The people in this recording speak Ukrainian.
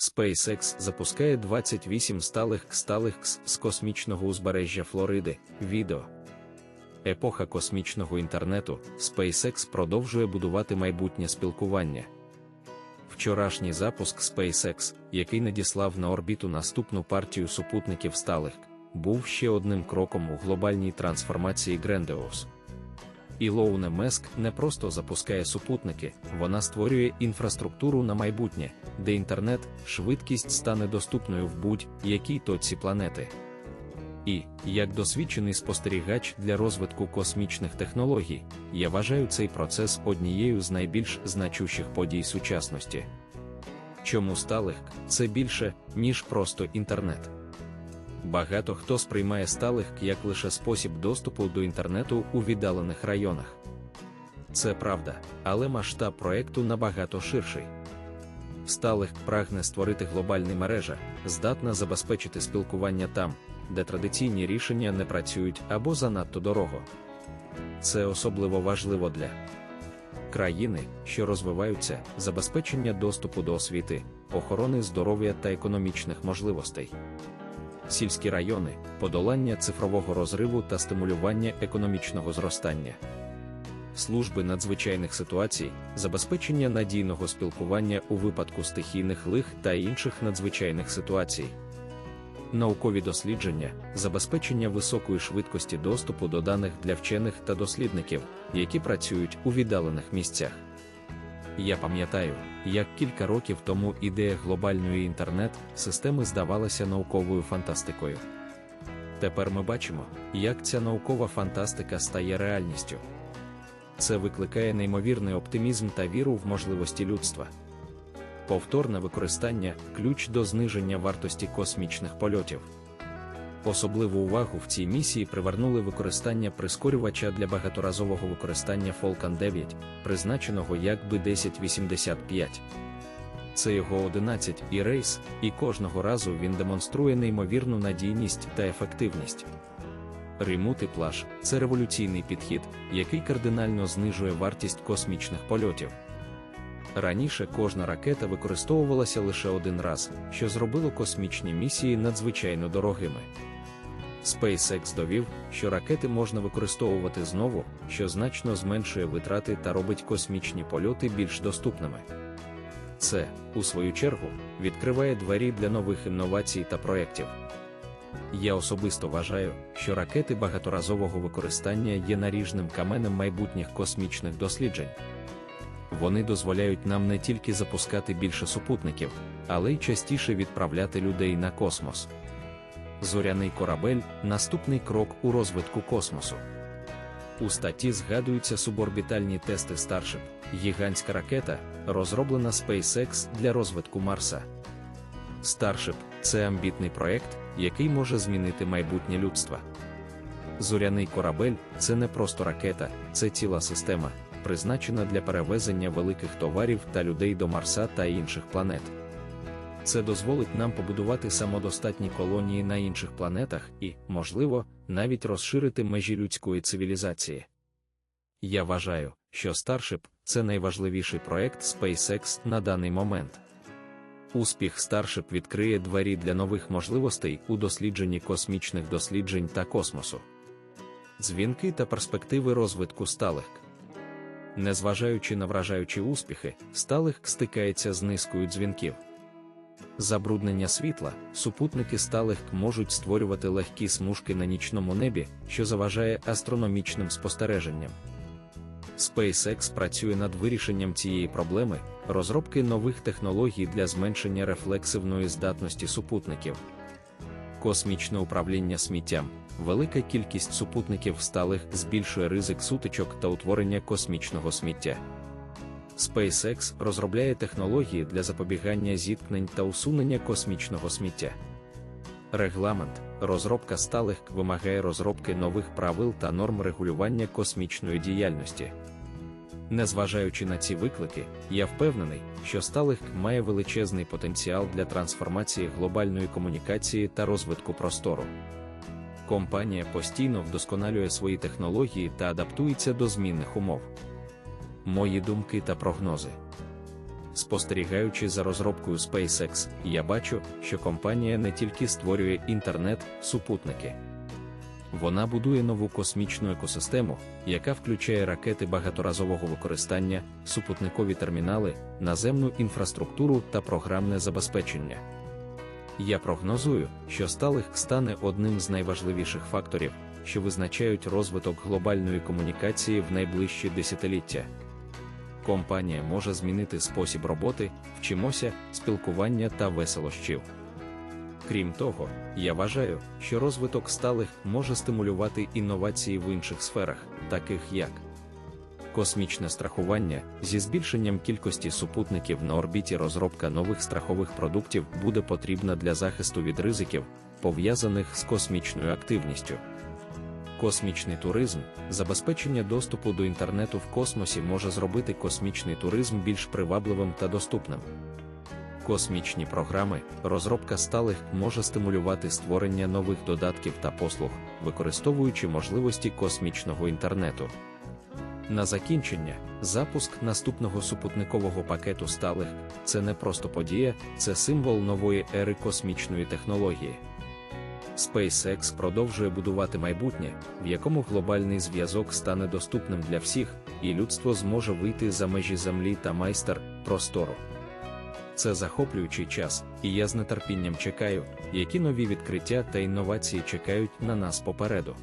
SpaceX запускає 28 сталих сталих з космічного узбережжя Флориди. Відео. Епоха космічного інтернету SpaceX продовжує будувати майбутнє спілкування. Вчорашній запуск SpaceX, який надіслав на орбіту наступну партію супутників Starlink, був ще одним кроком у глобальній трансформації Grandiose. Ілоуне Меск не просто запускає супутники, вона створює інфраструктуру на майбутнє, де інтернет, швидкість стане доступною в будь-якій точці планети. І, як досвідчений спостерігач для розвитку космічних технологій, я вважаю цей процес однією з найбільш значущих подій сучасності. Чому Starlink – це більше, ніж просто інтернет. Багато хто сприймає Starlink як лише спосіб доступу до інтернету у віддалених районах. Це правда, але масштаб проекту набагато ширший. Starlink прагне створити глобальні мережа, здатна забезпечити спілкування там, де традиційні рішення не працюють або занадто дорого. Це особливо важливо для країни, що розвиваються, забезпечення доступу до освіти, охорони здоров'я та економічних можливостей. Сільські райони, подолання цифрового розриву та стимулювання економічного зростання. Служби надзвичайних ситуацій, забезпечення надійного спілкування у випадку стихійних лих та інших надзвичайних ситуацій наукові дослідження, забезпечення високої швидкості доступу до даних для вчених та дослідників, які працюють у віддалених місцях. Я пам'ятаю, як кілька років тому ідея глобальної інтернет-системи здавалася науковою фантастикою. Тепер ми бачимо, як ця наукова фантастика стає реальністю. Це викликає неймовірний оптимізм та віру в можливості людства повторне використання ключ до зниження вартості космічних польотів. Особливу увагу в цій місії привернули використання прискорювача для багаторазового використання Falcon 9, призначеного як B1085. Це його 11 і рейс, і кожного разу він демонструє неймовірну надійність та ефективність. Ремути плаш це революційний підхід, який кардинально знижує вартість космічних польотів. Раніше кожна ракета використовувалася лише один раз, що зробило космічні місії надзвичайно дорогими. SpaceX довів, що ракети можна використовувати знову, що значно зменшує витрати та робить космічні польоти більш доступними. Це, у свою чергу, відкриває двері для нових інновацій та проєктів. Я особисто вважаю, що ракети багаторазового використання є наріжним каменем майбутніх космічних досліджень. Вони дозволяють нам не тільки запускати більше супутників, але й частіше відправляти людей на космос. Зоряний корабель наступний крок у розвитку космосу. У статті згадуються суборбітальні тести Starship, гігантська ракета, розроблена SpaceX для розвитку Марса. Starship – це амбітний проект, який може змінити майбутнє людства. Зоряний корабель це не просто ракета, це ціла система призначена для перевезення великих товарів та людей до Марса та інших планет. Це дозволить нам побудувати самодостатні колонії на інших планетах і, можливо, навіть розширити межі людської цивілізації. Я вважаю, що Starship – це найважливіший проект SpaceX на даний момент. Успіх Starship відкриє двері для нових можливостей у дослідженні космічних досліджень та космосу. Дзвінки та перспективи розвитку сталих. Незважаючи на вражаючі успіхи, сталих стикається з низкою дзвінків. Забруднення світла, супутники сталих можуть створювати легкі смужки на нічному небі, що заважає астрономічним спостереженням. SpaceX працює над вирішенням цієї проблеми, розробки нових технологій для зменшення рефлексивної здатності супутників. Космічне управління сміттям велика кількість супутників сталих збільшує ризик сутичок та утворення космічного сміття. SpaceX розробляє технології для запобігання зіткнень та усунення космічного сміття. Регламент, розробка сталих вимагає розробки нових правил та норм регулювання космічної діяльності. Незважаючи на ці виклики, я впевнений, що сталих має величезний потенціал для трансформації глобальної комунікації та розвитку простору. Компанія постійно вдосконалює свої технології та адаптується до змінних умов. Мої думки та прогнози. Спостерігаючи за розробкою SpaceX, я бачу, що компанія не тільки створює інтернет, супутники. Вона будує нову космічну екосистему, яка включає ракети багаторазового використання, супутникові термінали, наземну інфраструктуру та програмне забезпечення. Я прогнозую, що Starlink стане одним з найважливіших факторів, що визначають розвиток глобальної комунікації в найближчі десятиліття. Компанія може змінити спосіб роботи, вчимося, спілкування та веселощів. Крім того, я вважаю, що розвиток сталих може стимулювати інновації в інших сферах, таких як космічне страхування зі збільшенням кількості супутників на орбіті розробка нових страхових продуктів буде потрібна для захисту від ризиків, пов'язаних з космічною активністю. Космічний туризм, забезпечення доступу до інтернету в космосі може зробити космічний туризм більш привабливим та доступним. Космічні програми, розробка сталих може стимулювати створення нових додатків та послуг, використовуючи можливості космічного інтернету. На закінчення, запуск наступного супутникового пакету сталих це не просто подія, це символ нової ери космічної технології. SpaceX продовжує будувати майбутнє, в якому глобальний зв'язок стане доступним для всіх, і людство зможе вийти за межі землі та майстер простору. Це захоплюючий час, і я з нетерпінням чекаю, які нові відкриття та інновації чекають на нас попереду.